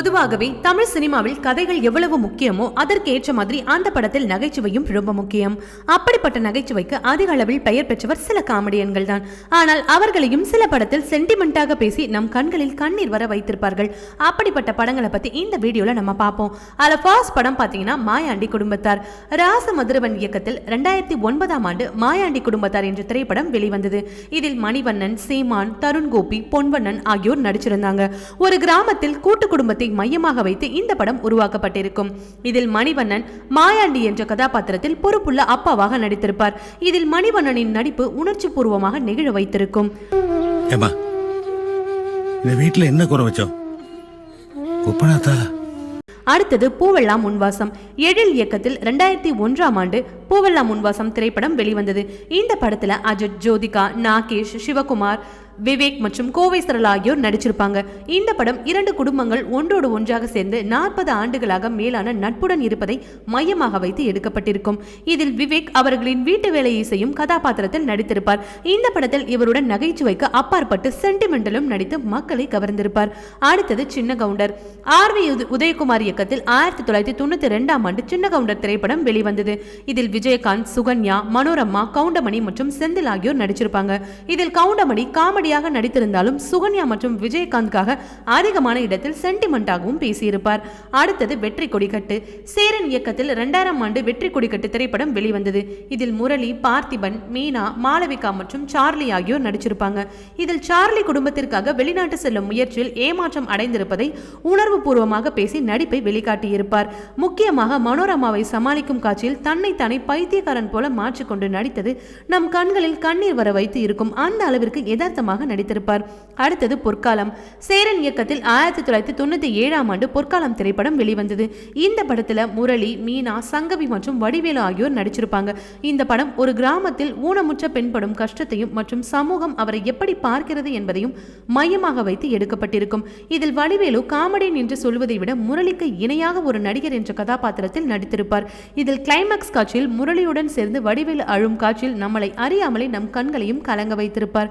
பொதுவாகவே தமிழ் சினிமாவில் கதைகள் எவ்வளவு முக்கியமோ அதற்கேற்ற மாதிரி அந்த படத்தில் நகைச்சுவையும் ரொம்ப முக்கியம். அப்படிப்பட்ட நகைச்சுவைக்கு அதிக அளவில் பெயர் பெற்றவர் சில காமெடியன்கள் தான். ஆனால் அவர்களையும் சில படத்தில் சென்டிமெண்டாக பேசி நம் கண்களில் கண்ணீர் வர வைத்திருப்பார்கள். அப்படிப்பட்ட படங்களை பத்தி இந்த வீடியோல நம்ம பார்ப்போம். அதில் ஃபர்ஸ்ட் படம் பார்த்தீங்கன்னா மாயாண்டி குடும்பத்தார். ராச மதுரவன் இயக்கத்தில் ரெண்டாயிரத்தி ஒன்பதாம் ஆண்டு மாயாண்டி குடும்பத்தார் என்ற திரைப்படம் வெளிவந்தது. இதில் மணிவண்ணன் சீமான் தருண் கோபி பொன்வண்ணன் ஆகியோர் நடிச்சிருந்தாங்க. ஒரு கிராமத்தில் கூட்டு குடும்பத்தை மையமாக வைத்து இந்த படம் உருவாக்கப்பட்டிருக்கும். இதில் மணிவண்ணன் மாயாண்டி என்ற கதாபாத்திரத்தில் பொறுப்புள்ள அப்பாவாக நடித்திருப்பார். இதில் மணிவண்ணனின் நடிப்பு உணர்ச்சி பூர்வமாக நெகிழ வைத்திருக்கும். இந்த வீட்டுல என்ன குறை வச்சோம் குப்பனாத்தா அடுத்தது பூவெல்லாம் முன்வாசம். எழில் இயக்கத்தில் ரெண்டாயிரத்தி ஒன்றாம் ஆண்டு பூவெல்லாம் முன்வாசம் திரைப்படம் வெளிவந்தது. இந்த படத்துல அஜித் ஜோதிகா நாகேஷ் சிவகுமார் விவேக் மற்றும் கோவை சரள் ஆகியோர் நடிச்சிருப்பாங்க. இந்த படம் இரண்டு குடும்பங்கள் ஒன்றோடு ஒன்றாக சேர்ந்து நாற்பது ஆண்டுகளாக மேலான நட்புடன் இருப்பதை மையமாக வைத்து எடுக்கப்பட்டிருக்கும். இதில் விவேக் அவர்களின் வீட்டு வேலையை செய்யும் கதாபாத்திரத்தில் நடித்திருப்பார். இந்த படத்தில் இவருடன் நகைச்சுவைக்கு அப்பாற்பட்டு சென்டிமெண்டலும் நடித்து மக்களை கவர்ந்திருப்பார். அடுத்தது சின்ன கவுண்டர். ஆர் வி உதயகுமார் இயக்கத்தில் ஆயிரத்தி தொள்ளாயிரத்தி தொண்ணூத்தி ரெண்டாம் ஆண்டு சின்ன கவுண்டர் திரைப்படம் வெளிவந்தது. இதில் விஜயகாந்த் சுகன்யா மனோரமா கவுண்டமணி மற்றும் செந்தில் ஆகியோர் நடிச்சிருப்பாங்க. இதில் கவுண்டமணி காமெடி காமெடியாக நடித்திருந்தாலும் சுகன்யா மற்றும் விஜயகாந்த்காக அதிகமான இடத்தில் சென்டிமெண்டாகவும் பேசியிருப்பார். அடுத்தது வெற்றி கொடிக்கட்டு. சேரன் இயக்கத்தில் இரண்டாயிரம் ஆண்டு வெற்றி கொடிக்கட்டு திரைப்படம் வெளிவந்தது. இதில் முரளி பார்த்திபன் மீனா மாளவிகா மற்றும் சார்லி ஆகியோர் நடிச்சிருப்பாங்க. இதில் சார்லி குடும்பத்திற்காக வெளிநாட்டு செல்லும் முயற்சியில் ஏமாற்றம் அடைந்திருப்பதை உணர்வு பூர்வமாக பேசி நடிப்பை வெளிக்காட்டியிருப்பார். முக்கியமாக மனோரமாவை சமாளிக்கும் காட்சியில் தன்னை தானே பைத்தியக்காரன் போல மாற்றிக்கொண்டு நடித்தது நம் கண்களில் கண்ணீர் வர வைத்து இருக்கும். அந்த அளவிற்கு யதார்த்தமாக நடித்திருப்பார். அடுத்தது பொற்காலம். சேரன் இயக்கத்தில் ஆயிரத்தி தொள்ளாயிரத்தி தொண்ணூத்தி ஏழாம் ஆண்டு பொற்காலம் திரைப்படம் வெளிவந்தது. இந்த படத்துல முரளி மீனா சங்கவி மற்றும் வடிவேலு ஆகியோர் நடிச்சிருப்பாங்க. இந்த படம் ஒரு கிராமத்தில் ஊனமுற்ற பெண்படும் கஷ்டத்தையும் மற்றும் சமூகம் அவரை எப்படி பார்க்கிறது என்பதையும் மையமாக வைத்து எடுக்கப்பட்டிருக்கும். இதில் வடிவேலு காமெடியன் என்று சொல்வதை விட முரளிக்கு இணையாக ஒரு நடிகர் என்ற கதாபாத்திரத்தில் நடித்திருப்பார். இதில் கிளைமாக்ஸ் காட்சியில் முரளியுடன் சேர்ந்து வடிவேலு அழும் காட்சியில் நம்மளை அறியாமலே நம் கண்களையும் கலங்க வைத்திருப்பார்.